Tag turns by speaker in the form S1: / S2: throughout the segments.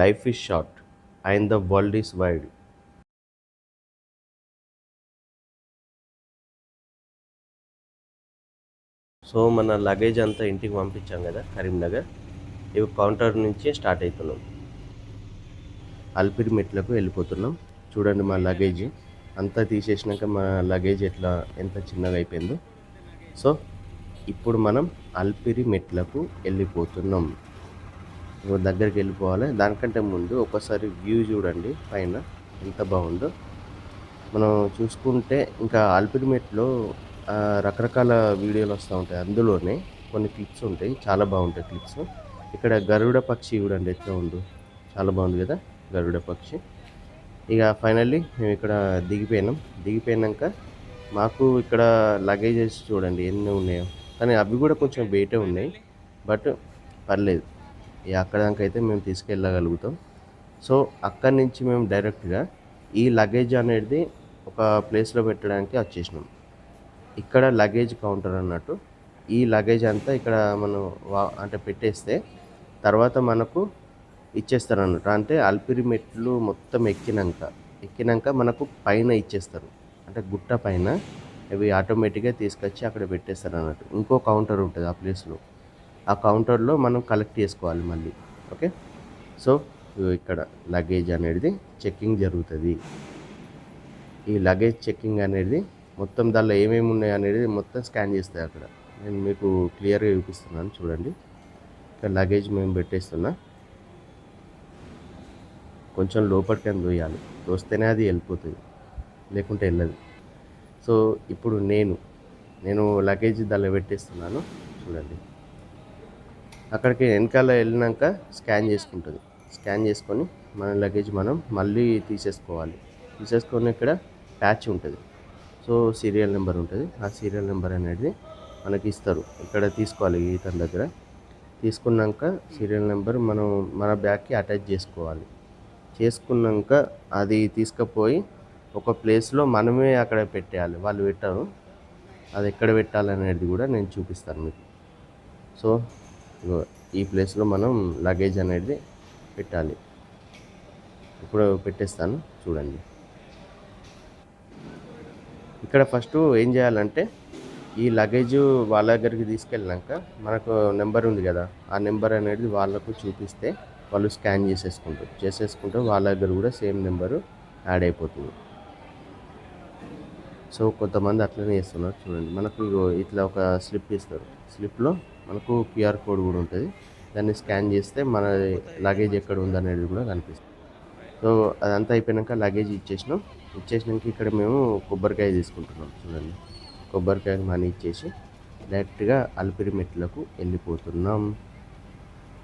S1: Life is short and the world is wide so మన luggage అంతా ఇంటికి పంపించాం కదా కరీంనగర్. ఇవి కౌంటర్ నుంచి స్టార్ట్ అవుతున్నాం. అల్పిరి మెట్లకు వెళ్ళిపోతున్నాం. చూడండి మా లగేజ్ అంతా తీసేసినాక మా లగేజ్ ఎట్లా ఎంత చిన్నగా అయిపోయిందో. సో ఇప్పుడు మనం అల్పిరి మెట్లకు వెళ్ళిపోతున్నాం. దగ్గరికి వెళ్ళిపోవాలి. దానికంటే ముందు ఒకసారి వ్యూ చూడండి. పైన ఎంత బాగుందో. మనం చూసుకుంటే ఇంకా అల్పిరిమేట్లో రకరకాల వీడియోలు వస్తూ ఉంటాయి. అందులోనే కొన్ని క్లిప్స్ ఉంటాయి. చాలా బాగుంటాయి క్లిప్స్. ఇక్కడ గరుడ పక్షి చూడండి. ఎట్లా ఉందో. చాలా బాగుంది కదా గరుడ పక్షి. ఇక ఫైనల్లీ మేము ఇక్కడ దిగిపోయినాం. దిగిపోయినాక మాకు ఇక్కడ లగేజెస్ చూడండి. ఎన్ని ఉన్నాయో. కానీ అవి కూడా కొంచెం వెయిటే ఉన్నాయి. బట్ పర్లేదు. అక్కడ దాకా అయితే మేము తీసుకెళ్ళగలుగుతాం. సో అక్కడి నుంచి మేము డైరెక్ట్గా ఈ లగేజ్ అనేది ఒక ప్లేస్లో పెట్టడానికి వచ్చేసినాం. ఇక్కడ లగేజ్ కౌంటర్ అన్నట్టు. ఈ లగేజ్ అంతా ఇక్కడ మనం వా- అంటే పెట్టేస్తే తర్వాత మనకు ఇచ్చేస్తారు అన్నట్టు. అంటే అల్పిరి మెట్లు మొత్తం ఎక్కినాక ఎక్కినాక మనకు పైన ఇచ్చేస్తారు. అంటే గుట్ట పైన ఇవి ఆటోమేటిక్గా తీసుకొచ్చి అక్కడ పెట్టేస్తారు అన్నట్టు. ఇంకో కౌంటర్ ఉంటుంది ఆ ప్లేస్లో. ఆ కౌంటర్లో మనం కలెక్ట్ చేసుకోవాలి మళ్ళీ. ఓకే? సో ఇక్కడ లగేజ్ అనేది చెక్కింగ్ జరుగుతుంది. ఈ లగేజ్ చెక్కింగ్ అనేది మొత్తం దానిలో ఏమేమి ఉన్నాయి అనేది మొత్తం స్కాన్ చేస్తాయి అక్కడ. నేను మీకు క్లియర్గా చూపిస్తున్నాను చూడండి. ఇక్కడ లగేజ్ మేము పెట్టేస్తున్నా. కొంచెం లోపలికి అని దోయాలి దోస్తేనే అది వెళ్ళిపోతుంది. లేకుంటే వెళ్ళదు. సో ఇప్పుడు నేను నేను లగేజ్ దానిలో పెట్టేస్తున్నాను. చూడండి. అక్కడికి వెనకాల వెళ్ళినాక స్కాన్ చేసుకుంటుంది. స్కాన్ చేసుకొని మన లగేజ్ మనం మళ్ళీ తీసేసుకోవాలి. తీసేసుకొని ఇక్కడ ప్యాచ్ ఉంటుంది. సో సీరియల్ నెంబర్ ఉంటుంది. ఆ సీరియల్ నెంబర్ అనేది మనకి ఇస్తారు. ఇక్కడ తీసుకోవాలి ఇతని దగ్గర. తీసుకున్నాక సీరియల్ నెంబర్ మనం మన బ్యాగ్కి అటాచ్ చేసుకోవాలి. చేసుకున్నాక అది తీసుకుపోయి ఒక ప్లేస్లో మనమే అక్కడ పెట్టేయాలి. వాళ్ళు పెట్టారు. అది ఎక్కడ పెట్టాలనేది కూడా నేను చూపిస్తాను మీకు. సో ఈ ప్లేస్లో మనం లగేజ్ అనేది పెట్టాలి. ఇప్పుడు పెట్టేస్తాను చూడండి. ఇక్కడ ఫస్ట్ ఏం చేయాలంటే ఈ లగేజ్ వాళ్ళ దగ్గరికి తీసుకెళ్ళినాక మనకు నెంబర్ ఉంది కదా ఆ నెంబర్ అనేది వాళ్ళకు చూపిస్తే వాళ్ళు స్కాన్ చేసేసుకుంటారు. చేసేసుకుంటే వాళ్ళ దగ్గర కూడా సేమ్ నెంబరు యాడ్ అయిపోతుంది. సో కొంతమంది అట్లనే చేస్తున్నారు చూడండి. మనకు ఇట్లా ఒక స్లిప్ ఇస్తారు. స్లిప్లో మనకు క్యూఆర్ కోడ్ కూడా ఉంటుంది. దాన్ని స్కాన్ చేస్తే మన లగేజ్ ఎక్కడ ఉందనేది కూడా కనిపిస్తుంది. సో అదంతా అయిపోయాక లగేజ్ ఇచ్చేసినాం. ఇచ్చేసినాక ఇక్కడ మేము కొబ్బరికాయ తీసుకుంటున్నాం. చూడండి. కొబ్బరికాయ మనీ ఇచ్చేసి డైరెక్ట్గా అల్పిరి మెట్లకు వెళ్ళిపోతున్నాం.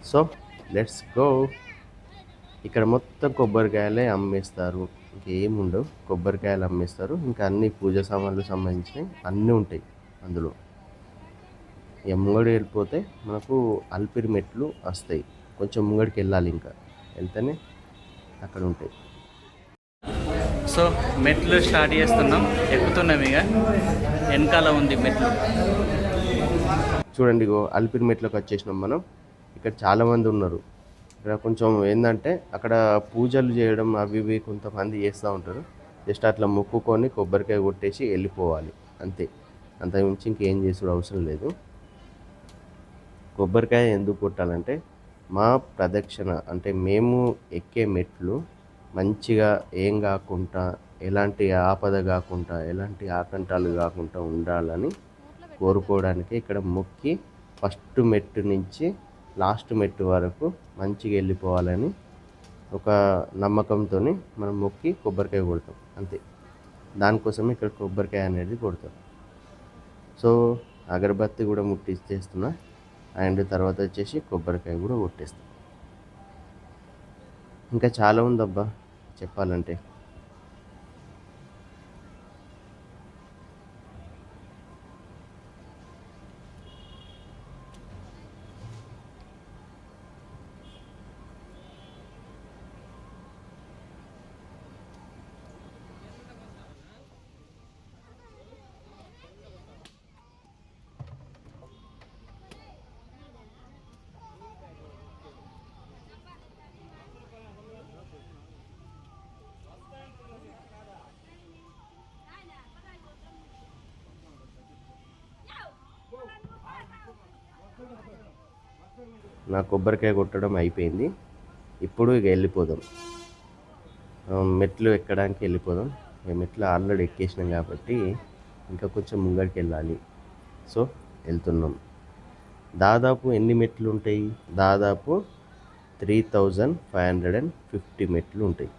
S1: So let's go. ఇక్కడ మొత్తం కొబ్బరికాయలే అమ్మేస్తారు. ఇంకేముండవు కొబ్బరికాయలు అమ్మేస్తారు. ఇంకా అన్ని పూజ సామాన్లు సంబంధించినవి అన్నీ ఉంటాయి అందులో. ఇక ముంగడి వెళ్ళిపోతే మనకు అల్పిరి మెట్లు వస్తాయి. కొంచెం ముంగడికి వెళ్ళాలి ఇంకా. వెళ్తేనే అక్కడ ఉంటాయి.
S2: సో మెట్లు స్టార్ట్ చేస్తున్నాం. ఎక్కుతున్నాం ఇక. వెనకాల ఉంది మెట్లు.
S1: చూడండి ఇగో అల్పిరి మెట్లకు వచ్చేసినాం మనం. ఇక్కడ చాలామంది ఉన్నారు. ఇక్కడ కొంచెం ఏంటంటే అక్కడ పూజలు చేయడం అవి ఇవి కొంతమంది చేస్తూ ఉంటారు. జస్ట్ అట్లా మొక్కుకొని కొబ్బరికాయ కొట్టేసి వెళ్ళిపోవాలి. అంతే. అంతకుమించి ఇంకేం చేసుడు అవసరం లేదు. కొబ్బరికాయ ఎందుకు కొట్టాలంటే మా ప్రదక్షిణ అంటే మేము ఎక్కే మెట్లు మంచిగా ఏం కాకుండా ఎలాంటి ఆపద కాకుండా ఎలాంటి ఆకంఠాలు కాకుండా ఉండాలని కోరుకోవడానికి ఇక్కడ మొక్కి ఫస్ట్ మెట్టు నుంచి లాస్ట్ మెట్టు వరకు మంచిగా వెళ్ళిపోవాలని ఒక నమ్మకంతో మనం మొక్కి కొబ్బరికాయ కొడతాం. అంతే. దానికోసం ఇక్కడ కొబ్బరికాయ అనేది కొడతాం. సో అగరబత్తి కూడా ముట్టిచ్చేస్తున్నా అండ్ తర్వాత వచ్చేసి కొబ్బరికాయ కూడా కొట్టేస్తాం. ఇంకా చాలా ఉందబ్బా చెప్పాలంటే. నా కొబ్బరికాయ కొట్టడం అయిపోయింది. ఇప్పుడు ఇక వెళ్ళిపోదాం. మెట్లు ఎక్కడానికి వెళ్ళిపోదాం. మెట్లు ఆల్రెడీ ఎక్కేసినాం కాబట్టి ఇంకా కొంచెం ముంగడికి వెళ్ళాలి. సో వెళ్తున్నాం. దాదాపు ఎన్ని మెట్లు ఉంటాయి? దాదాపు three thousand five hundred and fifty మెట్లు ఉంటాయి.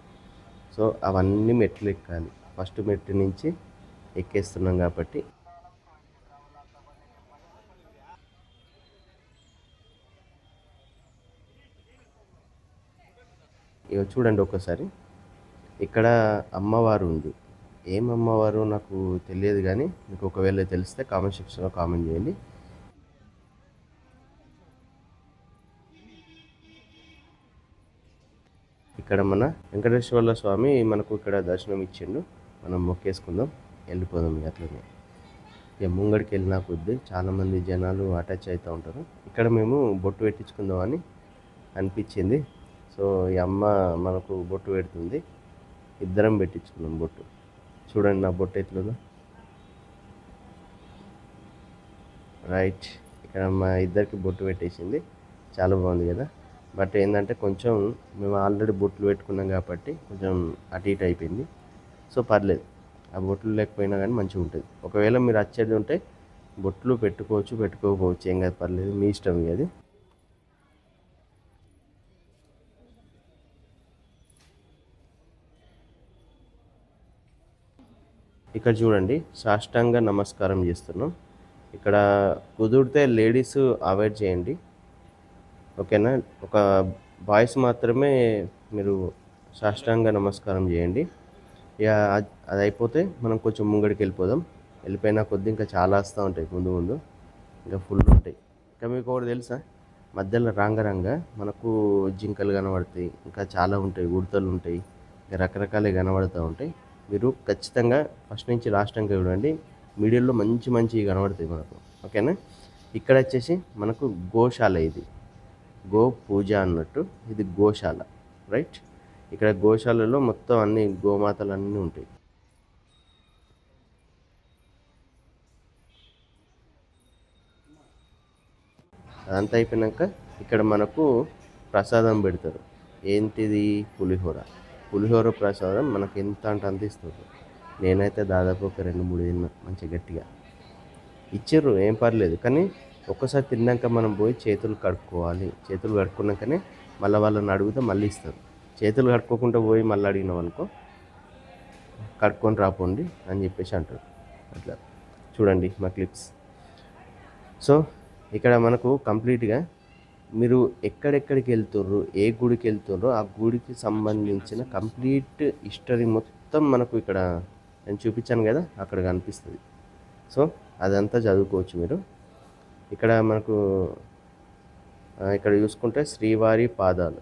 S1: సో అవన్నీ మెట్లు ఎక్కాలి. ఫస్ట్ మెట్టు నుంచి ఎక్కేస్తున్నాం కాబట్టి ఇక చూడండి ఒకసారి ఇక్కడ అమ్మవారు ఉంది. ఏం అమ్మవారు నాకు తెలియదు కానీ మీకు ఒకవేళ తెలిస్తే కామెంట్ సెక్షన్లో కామెంట్ చేయండి. ఇక్కడ మన వెంకటేశ్వర్ల స్వామి మనకు ఇక్కడ దర్శనం ఇచ్చిండు. మనం మొక్కేసుకుందాం. వెళ్ళిపోదాం అట్లనే. ఇక ముంగడికి వెళ్ళిన కొద్ది చాలామంది జనాలు అటాచ్ అవుతూ ఉంటారు. ఇక్కడ మేము బొట్టు పెట్టించుకుందామని అనిపించింది. సో ఈ అమ్మ మనకు బొట్టు పెడుతుంది. ఇద్దరం పెట్టించుకున్నాం బొట్టు. చూడండి నా బొట్టు ఎట్లుందో. రైట్. ఇక్కడ మా ఇద్దరికి బొట్టు పెట్టేసింది. చాలా బాగుంది కదా. బట్ ఏంటంటే కొంచెం మేము ఆల్రెడీ బొట్లు పెట్టుకున్నాం కాబట్టి కొంచెం అటు ఇటు అయిపోయింది. సో పర్లేదు. ఆ బొట్లు లేకపోయినా కానీ మంచిగా ఉంటుంది. ఒకవేళ మీరు వచ్చేది ఉంటే బొట్లు పెట్టుకోవచ్చు పెట్టుకోకపోవచ్చు ఏం కాదు పర్లేదు. మీ ఇష్టం అది. ఇక్కడ చూడండి సాష్టాంగ నమస్కారం చేస్తున్నాం. ఇక్కడ కుదిరితే లేడీస్ అవాయిడ్ చేయండి. ఓకేనా? ఒక బాయ్స్ మాత్రమే మీరు సాష్టాంగ నమస్కారం చేయండి. ఇక అది- అది అయిపోతే మనం కొంచెం ముంగడికి వెళ్ళిపోదాం. వెళ్ళిపోయినా కొద్ది ఇంకా చాలా వస్తూ ఉంటాయి ముందు ముందు. ఇంకా ఫుల్ ఉంటాయి. ఇంకా మీకు ఒకటి తెలుసా? మధ్యలో రాంగ రాంగ మనకు జింకలు కనబడతాయి. ఇంకా చాలా ఉంటాయి ఉడతలు ఉంటాయి. ఇంకా రకరకాలే కనబడుతూ ఉంటాయి. మీరు ఖచ్చితంగా ఫస్ట్ నుంచి లాస్ట్ టైంకి చూడండి. మీడియంలో మంచి మంచివి కనబడుతుంది మనకు. ఓకేనా? ఇక్కడ వచ్చేసి మనకు గోశాల ఇది. గో పూజ అన్నట్టు ఇది గోశాల. రైట్ ఇక్కడ గోశాలలో మొత్తం అన్ని గోమాతలు అన్నీ ఉంటాయి. అదంతా అయిపోయినాక ఇక్కడ మనకు ప్రసాదం పెడతారు. ఏంటిది? పులిహోర. పులిహోర ప్రసాదం మనకు ఎంత అంటే అంత ఇస్తారు నేనైతే దాదాపు ఒక రెండు మూడు తిన్నా మంచిగా గట్టిగా. ఇచ్చారు ఏం పర్లేదు. కానీ ఒక్కసారి తిన్నాక మనం పోయి చేతులు కడుక్కోవాలి. చేతులు కడుక్కున్నాకనే మళ్ళీ వాళ్ళని అడిగితే మళ్ళీ ఇస్తారు. చేతులు కడుక్కోకుండా పోయి మళ్ళీ అడిగినాం అనుకో కడుక్కొని రాపోండి అని చెప్పేసి అంటారు. అట్లా. చూడండి మా క్లిప్స్. సో ఇక్కడ మనకు కంప్లీట్గా మీరు ఎక్కడెక్కడికి వెళ్తుర్రు ఏ గుడికి వెళ్తుర్రో ఆ గుడికి సంబంధించిన కంప్లీట్ హిస్టరీ మొత్తం మనకు ఇక్కడ నేను చూపించాను కదా అక్కడ కనిపిస్తుంది. సో అదంతా చదువుకోవచ్చు మీరు. ఇక్కడ మనకు ఇక్కడ చూసుకుంటే శ్రీవారి పాదాలు.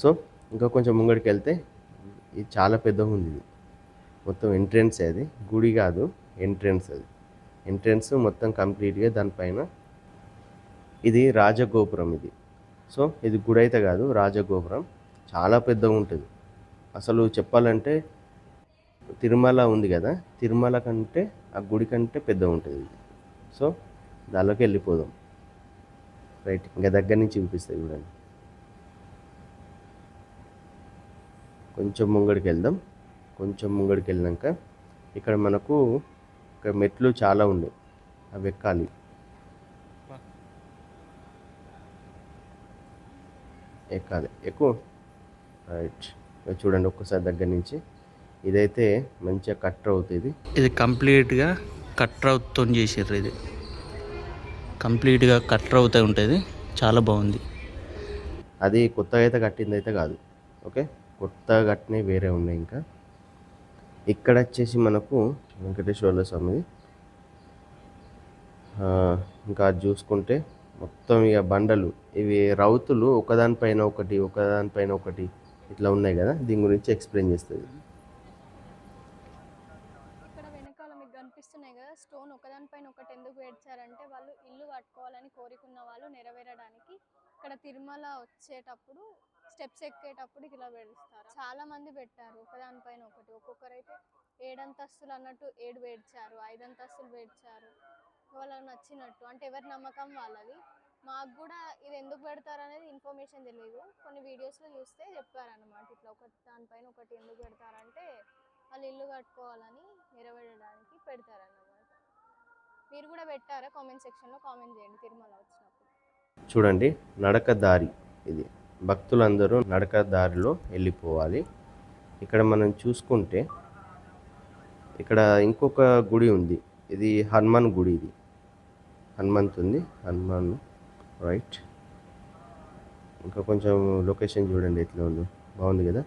S1: సో ఇంకా కొంచెం ముంగడికి వెళ్తే ఇది చాలా పెద్దగా ఉంది ఇది. మొత్తం ఎంట్రెన్స్ అది. గుడి కాదు ఎంట్రెన్స్ అది. ఎంట్రన్స్ మొత్తం కంప్లీట్గా దానిపైన ఇది రాజగోపురం ఇది. సో ఇది గుడి అయితే కాదు రాజగోపురం. చాలా పెద్దగా ఉంటుంది. అసలు చెప్పాలంటే తిరుమల ఉంది కదా తిరుమల కంటే ఆ గుడి కంటే పెద్దగా ఉంటుంది సో దానిలోకి వెళ్ళిపోదాం. రైట్ ఇంకా దగ్గర నుంచి చూపిస్తాయి చూడండి. కొంచెం ముంగడికి వెళ్దాం. కొంచెం ముంగడికి వెళ్ళినాక ఇక్కడ మనకు ఇక్కడ మెట్లు చాలా ఉన్నాయి అవి ఎక్కాలి. ఎక్కాలి. ఎక్కువ రైట్. చూడండి ఒక్కసారి దగ్గర నుంచి. ఇదైతే మంచిగా కట్ అవుతుంది.
S2: ఇది కంప్లీట్గా కట్రౌతో చేసారు ఇది. కంప్లీట్గా కట్రౌతే ఉంటుంది. చాలా బాగుంది.
S1: అది కొత్తగా అయితే కట్టింది అయితే కాదు. ఓకే? కొత్తగా కట్టినవి వేరే ఉన్నాయి ఇంకా. ఇక్కడ వచ్చేసి మనకు వెంకటేశ్వర్ల స్వామిది ఇంకా చూసుకుంటే మొత్తం ఇక బండలు ఇవి రౌతులు ఒకదానిపైన ఒకటి ఒకదానిపైన ఒకటి ఇట్లా ఉన్నాయి కదా దీని గురించి ఎక్స్ప్లెయిన్ చేస్తుంది.
S3: ఇక్కడ వెనకాల మీకు కనిపిస్తున్నాయి కదా స్టోన్ ఒకదానిపైన ఒకటి ఎందుకు వేడ్చారంటే వాళ్ళు ఇల్లు కట్టుకోవాలని కోరుకున్న వాళ్ళు నెరవేరడానికి ఇక్కడ తిరుమల వచ్చేటప్పుడు స్టెప్స్ ఎక్కేటప్పుడు ఇలా పెడుస్తారు? చాలా మంది పెట్టారు ఒకదానిపైన ఒకటి ఒక్కొక్కరైతే ఏడంతస్తులు అన్నట్టు ఏడు వేడ్చారు ఐదంతస్తులు వేడ్చారు. వాళ్ళకి నచ్చినట్టు. అంటే ఎవరి నమ్మకం వాళ్ళది. మాకు కూడా ఇది ఎందుకు పెడతారు అనేది ఇన్ఫర్మేషన్ తెలియదు కొన్ని వీడియోస్లో చూస్తే చెప్పారనమాట ఇట్లా ఒకటి దానిపైన ఒకటి ఎందుకు పెడతారంటే వాళ్ళు ఇల్లు కట్టుకోవాలని నెరవేరడానికి పెడతారన్నమాట. మీరు కూడా పెట్టారా? కామెంట్ సెక్షన్లో కామెంట్ చేయండి. తిరుమల వచ్చినప్పుడు.
S1: చూడండి నడక దారి ఇది. భక్తులందరూ నడక దారిలో వెళ్ళిపోవాలి. ఇక్కడ మనం చూసుకుంటే ఇక్కడ ఇంకొక గుడి ఉంది. ఇది హనుమాన్ గుడి ఇది. హనుమంత్ ఉంది. హనుమాన్ రైట్. ఇంకా కొంచెం లొకేషన్ చూడండి ఎట్లా ఉందో. బాగుంది కదా?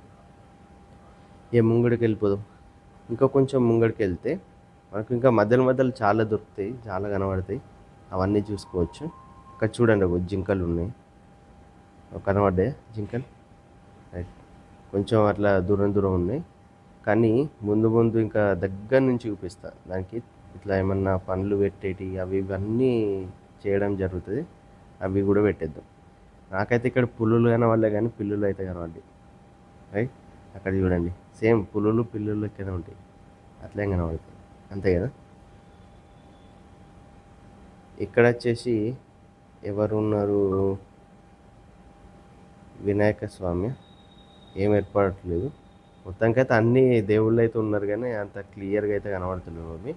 S1: ఏ ముంగడికి వెళ్ళిపోదాం. ఇంకా కొంచెం ముంగడికి వెళ్తే మనకు ఇంకా మధ్యలో మధ్యలో చాలా దొరుకుతాయి. చాలా కనబడతాయి. అవన్నీ చూసుకోవచ్చు. ఇక్కడ చూడండి ఒక జింకలు ఉన్నాయి. కనబడ్డాయా కనబడ్డాయి జింకలు? రైట్. కొంచెం అట్లా దూరం దూరం ఉన్నాయి. కానీ ముందు ముందు ఇంకా దగ్గర నుంచి చూపిస్తా. దానికి ఇట్లా ఏమన్నా పండ్లు పెట్టేటి అవి ఇవన్నీ చేయడం జరుగుతుంది. అవి కూడా పెట్టేద్దాం. నాకైతే ఇక్కడ పులులు కనవాలే కానీ పిల్లులు అయితే కనవండి రైట్? అక్కడ చూడండి. సేమ్ పులులు పిల్లులు లెక్కనే ఉంటాయి. అట్లే కనబడతాయి. అంతే కదా? ఇక్కడ వచ్చేసి ఎవరు ఉన్నారు వినాయక స్వామి. ఏం ఏర్పడట్లేదు మొత్తానికైతే అన్ని దేవుళ్ళు అయితే ఉన్నారు కానీ అంత క్లియర్గా అయితే కనబడతలేవు అవి.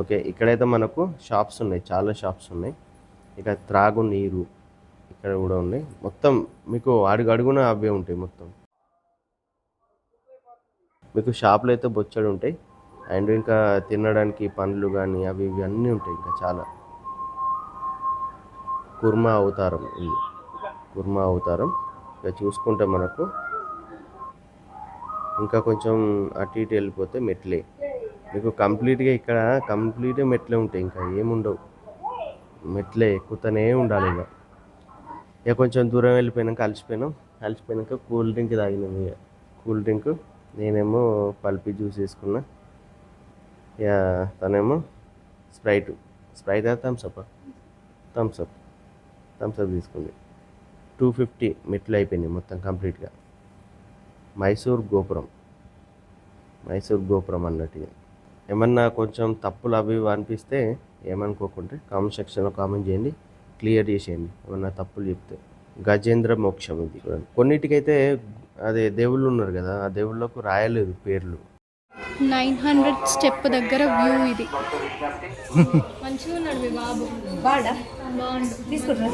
S1: ఓకే ఇక్కడైతే మనకు షాప్స్ ఉన్నాయి చాలా షాప్స్ ఉన్నాయి. ఇక త్రాగు నీరు ఇక్కడ కూడా ఉన్నాయి మొత్తం మీకు అడుగు అడుగున అవే ఉంటాయి మొత్తం. మీకు షాపులు అయితే బొచ్చడు ఉంటాయి. అండ్ ఇంకా తినడానికి పండ్లు కానీ అవి ఇవి అన్నీ ఉంటాయి ఇంకా చాలా. కుర్మా అవతారం ఇది. కుర్మా అవతారం. ఇక చూసుకుంటే మనకు ఇంకా కొంచెం అటు ఇటు వెళ్ళిపోతే మెట్లే. మీకు కంప్లీట్గా ఇక్కడ కంప్లీట్గా మెట్లే ఉంటాయి. ఇంకా ఏముండవు. మెట్లే ఎక్కుతూనే ఉండాలి ఇక. ఇక కొంచెం దూరం వెళ్ళిపోయినాక అలసిపోయినాం. అలసిపోయినాక కూల్ డ్రింక్ తాగినాం ఇక. కూల్ డ్రింక్ నేనేమో పల్పి జ్యూస్ వేసుకున్నా. ఇక తనేమో Sprite. Sprite Thums Up Thums Up Thums Up తీసుకుంది. టూ ఫిఫ్టీ మెట్లు అయిపోయినాయి మొత్తం కంప్లీట్గా. మైసూర్ గోపురం. మైసూర్ గోపురం అన్నట్టు ఇది. ఏమన్నా కొంచెం తప్పులు అవి ఇవి అనిపిస్తే ఏమనుకోకుంటే కామెంట్ సెక్షన్లో కామెంట్ చేయండి. క్లియర్ చేసేయండి. ఏమన్నా తప్పులు చెప్తే. గజేంద్ర మోక్షం ఇది. కొన్నిటికైతే అదే దేవుళ్ళు ఉన్నారు కదా ఆ దేవుళ్ళకు రాయలేదు పేర్లు.
S3: నైన్ హండ్రెడ్ స్టెప్ దగ్గర వ్యూ ఇది. మంచిగా ఉన్నాడు మీ బాబు.
S4: బాడా?
S3: బాగుండు.
S4: తీసుకుంటున్నా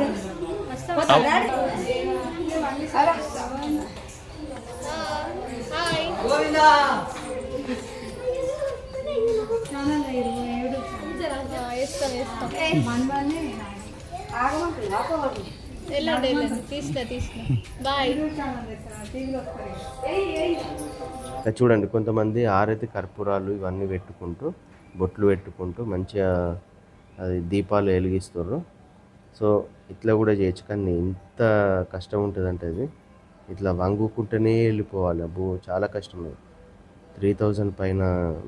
S3: వెళ్ళండి వెళ్ళండి. బాయ్.
S1: చూడండి కొంతమంది ఆరైతే కర్పూరాలు ఇవన్నీ పెట్టుకుంటూ బొట్లు పెట్టుకుంటూ మంచిగా అది దీపాలు వెలిగిస్తారు సో ఇట్లా కూడా చేయొచ్చు. కానీ ఇంత కష్టం ఉంటుందంటే అది ఇట్లా వంగుకుంటూనే వెళ్ళిపోవాలి. అబ్బో చాలా కష్టం అది. త్రీ థౌజండ్ పైన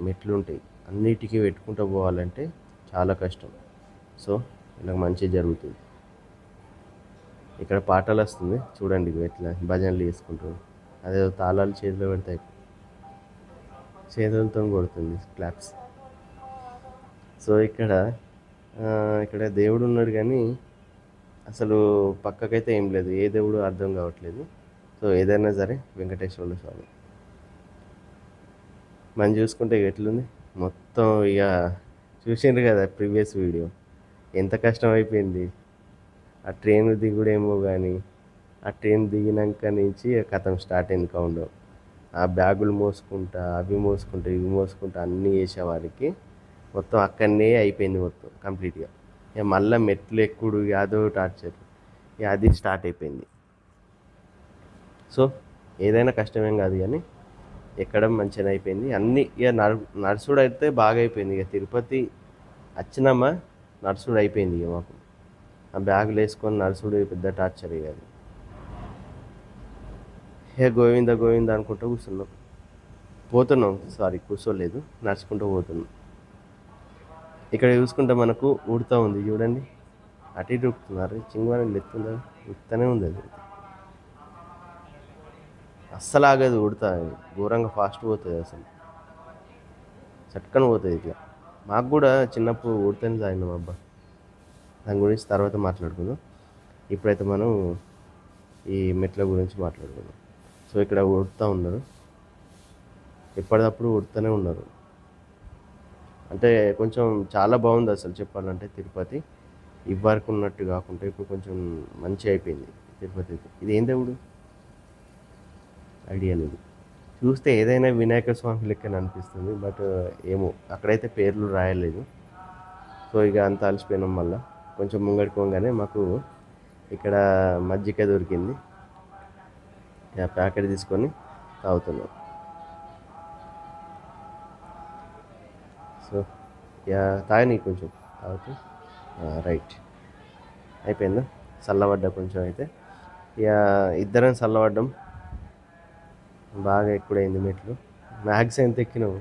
S1: మెట్లు ఉంటాయి. అన్నిటికీ పెట్టుకుంటూ పోవాలంటే చాలా కష్టం. సో ఇలా మంచి జరుగుతుంది. ఇక్కడ పాటలు వస్తుంది. చూడండి ఎట్లా భజనలు వేసుకుంటారు అదే తాళాలు చేతిలో పెడతాయి. చేతులతో కొడుతుంది క్లాప్స్. సో ఇక్కడ ఇక్కడ దేవుడు ఉన్నాడు కానీ అసలు పక్కకైతే ఏం లేదు. ఏ దేవుడు అర్థం కావట్లేదు. సో ఏదైనా సరే వెంకటేశ్వర స్వామి. మనం చూసుకుంటే ఇక ఎట్లుంది? మొత్తం ఇక చూసిండ్రు కదా ప్రీవియస్ వీడియో. ఎంత కష్టం అయిపోయింది. ఆ ట్రైన్ దిగుడేమో కానీ ఆ ట్రైన్ దిగినాక నుంచి కథం స్టార్ట్ అయింది కౌండ్ ఆ బ్యాగులు మోసుకుంటా అవి మోసుకుంటా ఇవి మోసుకుంటా అన్నీ చేసేవారికి మొత్తం అక్కడనే అయిపోయింది మొత్తం కంప్లీట్గా ఇక మళ్ళీ మెట్లు ఎక్కుడు యాదో అదో టార్చర్. ఇక అది స్టార్ట్ అయిపోయింది. సో ఏదైనా కష్టమేం కాదు కానీ ఎక్కడం మంచిగా అయిపోయింది. అన్ని ఇక నడు అయితే బాగా అయిపోయింది ఇక తిరుపతి వచ్చినామా నర్సుడు అయిపోయింది ఇక మాకు. ఆ బ్యాగులు వేసుకొని నర్సుడు పెద్ద టార్చర్ ఇక అది. హే గోవింద గోవింద అనుకుంటూ కూర్చున్నాం. పోతున్నాం. సారీ కూర్చోలేదు. నడుచుకుంటూ పోతున్నాం. ఇక్కడ చూసుకుంటే మనకు ఉడుతూ ఉంది. చూడండి. అటు ఇటు ఉడుతున్నారు చింగువాని ఎత్తుందా ఉడుతూనే ఉంది అది. అస్సలు ఆగదు ఘోరంగా ఫాస్ట్ పోతుంది అసలు. చట్కన పోతుంది ఇట్లా. మాకు కూడా చిన్నప్పుడు ఊడితేనే తాగినాం అబ్బా. దాని గురించి తర్వాత మాట్లాడుకుందాం. ఇప్పుడైతే మనం ఈ మెట్ల గురించి మాట్లాడుకుందాం. సో ఇక్కడ ఉడుతూ ఉన్నారు. ఎప్పటికప్పుడు ఉడుతూనే ఉన్నారు. అంటే కొంచెం చాలా బాగుంది అసలు చెప్పాలంటే తిరుపతి. ఇవ్వరకు ఉన్నట్టు కాకుండా ఇప్పుడు కొంచెం మంచి అయిపోయింది తిరుపతి ఇది ఏం దేవుడు? ఐడియా లేదు. చూస్తే ఏదైనా వినాయక స్వామి లెక్కన అనిపిస్తుంది బట్ ఏమో అక్కడైతే పేర్లు రాయలేదు. సో ఇక అంత అలసిపోయినాం వల్ల కొంచెం ముంగడికి పోగానే మాకు ఇక్కడ మజ్జిగ దొరికింది. ఇక ప్యాకెట్ తీసుకొని తాగుతున్నాం. సో ఇక తాగని కొంచెం. తాగుతూ రైట్. అయిపోయిందా? చల్లబడ్డా కొంచెం అయితే. ఇక ఇద్దరం చల్లబడ్డం బాగా ఎక్కువైంది మెట్లు. మ్యాక్స్ ఎంత ఎక్కినావు?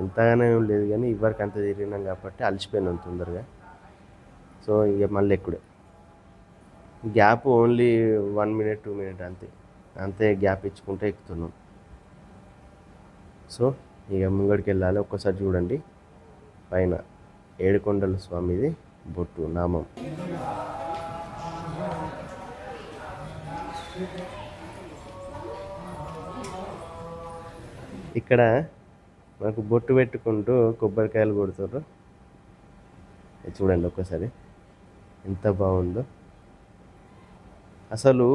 S1: ఎంతగానే ఏం లేదు కానీ ఇవరికి అంత తిరిగినాం కాబట్టి అలసిపోయినాం తొందరగా. సో ఇక మళ్ళీ ఎక్కుడే gap only one minute two minute అంతే. అంతే గ్యాప్ ఇచ్చుకుంటే ఎక్కుతున్నాం. సో ఇక ముంగడికి వెళ్ళాలి. ఒక్కసారి చూడండి. పైన ఏడుకొండల స్వామిది బొట్టు నామం. ఇక్కడ మనకు బొట్టు పెట్టుకుంటూ కొబ్బరికాయలు కొడుతుర్రు. చూడండి ఒక్కసారి. ఎంత బాగుందో. అసలు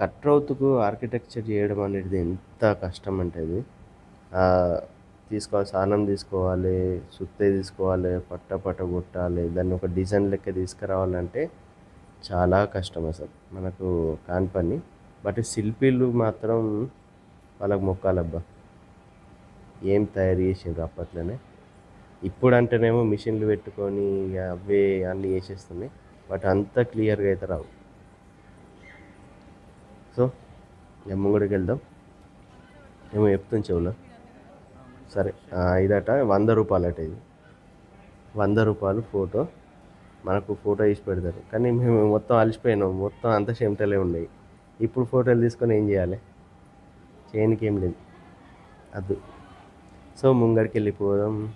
S1: కట్రౌత్కు ఆర్కిటెక్చర్ చేయడం అనేది ఎంత కష్టం అంటే ఇది తీసుకోవాలి సానం తీసుకోవాలి సుత్తే తీసుకోవాలి పట్ట పట్ట కొట్టాలి దాన్ని ఒక డిజైన్ లెక్క తీసుకురావాలంటే చాలా కష్టం అసలు మనకు కాని పని. బట్ శిల్పీలు మాత్రం వాళ్ళకి మొక్కాలబ్బా. ఏం తయారు చేసిండ్రు అప్పట్లోనే? ఇప్పుడు అంటేనేమో మిషన్లు పెట్టుకొని ఇక అవే అన్నీ వేసేస్తున్నాయి బట్ అంత క్లియర్గా అయితే రావు. సో ఇక ముంగడికి వెళ్దాం. ఏమో చెప్తాం చెవులో. సరే ఇదట వంద రూపాయలు అట ఇది. వంద రూపాయలు ఫోటో. మనకు ఫోటో తీసి పెడతారు. కానీ మేము మొత్తం అలసిపోయినాం. మొత్తం అంత చెమటలే ఉన్నాయి. ఇప్పుడు ఫోటోలు తీసుకొని ఏం చేయాలి? చేయనికి ఏం లేదు. అది సో ముంగడికి వెళ్ళిపోదాం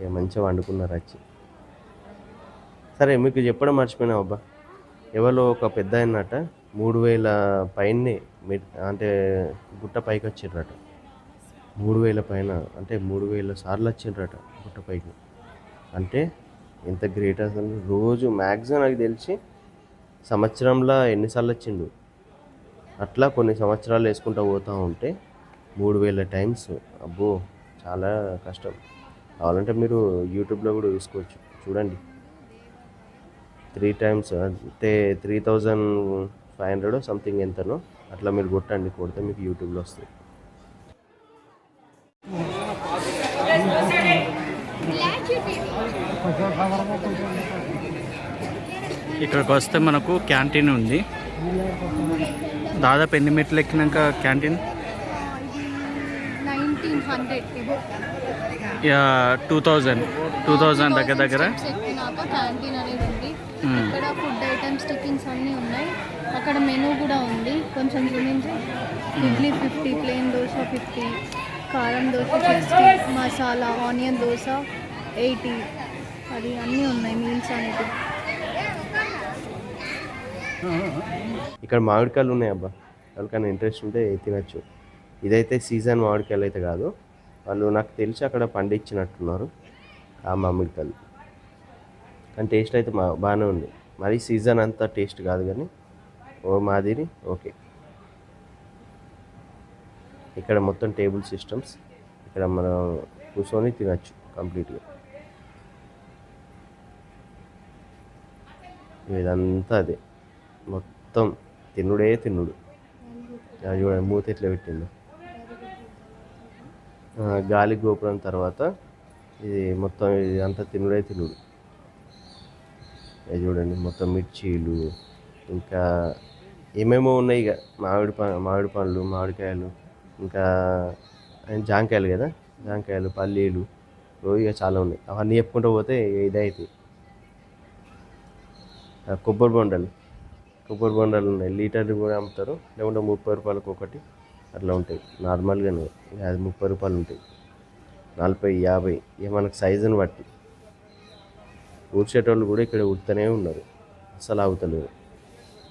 S1: ఇక మంచిగా వండుకున్నారు వచ్చి సరే మీకు చెప్పడం మర్చిపోయినా అబ్బా. ఎవరో ఒక పెద్ద అయినట మూడు వేల పైనే అంటే గుట్ట పైకి వచ్చిండ్రట. మూడు వేల పైన అంటే మూడు వేల సార్లు వచ్చిండ్రట గుట్ట పైకి. అంటే ఎంత గ్రేట్ అసలు. రోజు మ్యాక్సిమం నాకు తెలిసి సంవత్సరంలో ఎన్నిసార్లు వచ్చిండు. అట్లా కొన్ని సంవత్సరాలు వేసుకుంటూ పోతూ ఉంటే మూడు వేల టైమ్స్. అబ్బో చాలా కష్టం. కావాలంటే మీరు యూట్యూబ్లో కూడా చూసుకోవచ్చు. చూడండి. త్రీ టైమ్స్ అంటే three thousand five hundred something ఎంతనో అట్లా మీరు కొట్టండి. కొడితే మీకు యూట్యూబ్లో వస్తుంది.
S2: ఇక్కడికి వస్తే మనకు క్యాంటీన్ ఉంది. దాదాపు ఎన్ని మెట్లు ఎక్కినాక canteen?
S3: Hundred
S2: two thousand two thousand దగ్గర దగ్గర.
S3: ఎక్కినాక క్యాంటీన్ అనేది ఉంది.
S2: మ్మ్.
S3: ఇక్కడ ఫుడ్ ఐటమ్స్ టిఫిన్స్ అన్నీ ఉన్నాయి. అక్కడ మెనూ కూడా ఉంది. కొంచెం చూపించి idli fifty plain dosa fifty కారం dosa sixty masala onion dosa eighty అది అన్నీ ఉన్నాయి మీల్స్ అనేది
S1: ఇక్కడ మామిడికాయలు ఉన్నాయి అబ్బా. ఎవరికైనా ఇంట్రెస్ట్ ఉంటే తినచ్చు. ఇదైతే సీజన్ మామిడికాయలు అయితే కాదు. వాళ్ళు నాకు తెలిసి అక్కడ పండించినట్టున్నారు ఆ మామిడికాయలు కానీ టేస్ట్ అయితే మా బాగానే ఉంది. మరి సీజన్ అంతా టేస్ట్ కాదు కానీ ఓ మాదిరి ఓకే. ఇక్కడ మొత్తం టేబుల్ సిస్టమ్స్ ఇక్కడ మనం కూర్చొని తినచ్చు కంప్లీట్గా. ఇదంతా అదే. మొత్తం తినుడే తినుడు. చూడండి మూత ఎట్లా పెట్టిందో గాలి గోపురం తర్వాత ఇది మొత్తం ఇది అంతా తినుడే తినుడు. ఇది చూడండి మొత్తం మిర్చీలు ఇంకా ఏమేమో ఉన్నాయి ఇక. మామిడి ప మామిడి పండ్లు మామిడికాయలు ఇంకా జాంకాయలు కదా? జాంకాయలు పల్లీలు ఇక చాలా ఉన్నాయి. అవన్నీ చెప్పుకుంటూ పోతే ఇదైతే అవుతాయి కొబ్బరి బొండలు. కొబ్బరి బొండాలు ఉన్నాయి. లీటర్లు కూడా అమ్ముతారు. లేకుంటే ముప్పై రూపాయలకు ఒకటి. అట్లా ఉంటాయి. నార్మల్గానే యాభై అది ముప్పై రూపాయలు ఉంటాయి. నలభై యాభై ఇక మనకు సైజుని బట్టి. ఊడ్చేటోళ్ళు కూడా ఇక్కడ ఉడుతూనే ఉన్నారు. అసలు ఆగుతలేరు.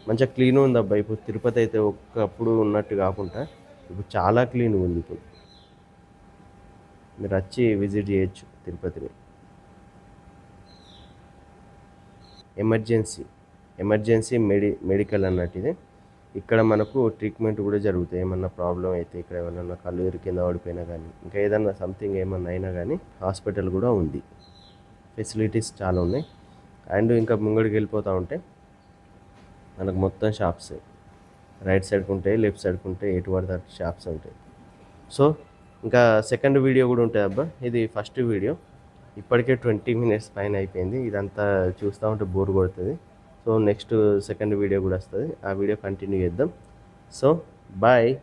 S1: మంచిగా క్లీన్ ఉంది అబ్బా. ఇప్పుడు తిరుపతి అయితే ఒకప్పుడు ఉన్నట్టు కాకుండా ఇప్పుడు చాలా క్లీన్ ఉంది ఇప్పుడు. మీరు వచ్చి విజిట్ చేయొచ్చు తిరుపతిని. ఎమర్జెన్సీ ఎమర్జెన్సీ మెడి మెడికల్ అన్నట్టు ఇది. ఇక్కడ మనకు ట్రీట్మెంట్ కూడా జరుగుతాయి. ఏమన్నా ప్రాబ్లం అయితే ఇక్కడ ఏమన్నా కళ్ళు కింద పడిపోయినా కానీ ఇంకా ఏదన్నా సంథింగ్ ఏమన్నా అయినా కానీ హాస్పిటల్ కూడా ఉంది. ఫెసిలిటీస్ చాలా ఉన్నాయి. అండ్ ఇంకా ముంగడికి వెళ్ళిపోతూ ఉంటే మనకు మొత్తం షాప్స్ రైట్ సైడ్కి ఉంటాయి లెఫ్ట్ సైడ్కి ఉంటాయి ఎటు పడితే షాప్స్ ఉంటాయి. సో ఇంకా సెకండ్ వీడియో కూడా ఉంటుంది అబ్బా ఇది ఫస్ట్ వీడియో ఇప్పటికే ట్వంటీ మినిట్స్ పైన అయిపోయింది. ఇదంతా చూస్తూ ఉంటే బోర్ కొడుతుంది. సో నెక్స్ట్ సెకండ్ వీడియో కూడా వస్తుంది. ఆ వీడియో కంటిన్యూ చేద్దాం. So bye.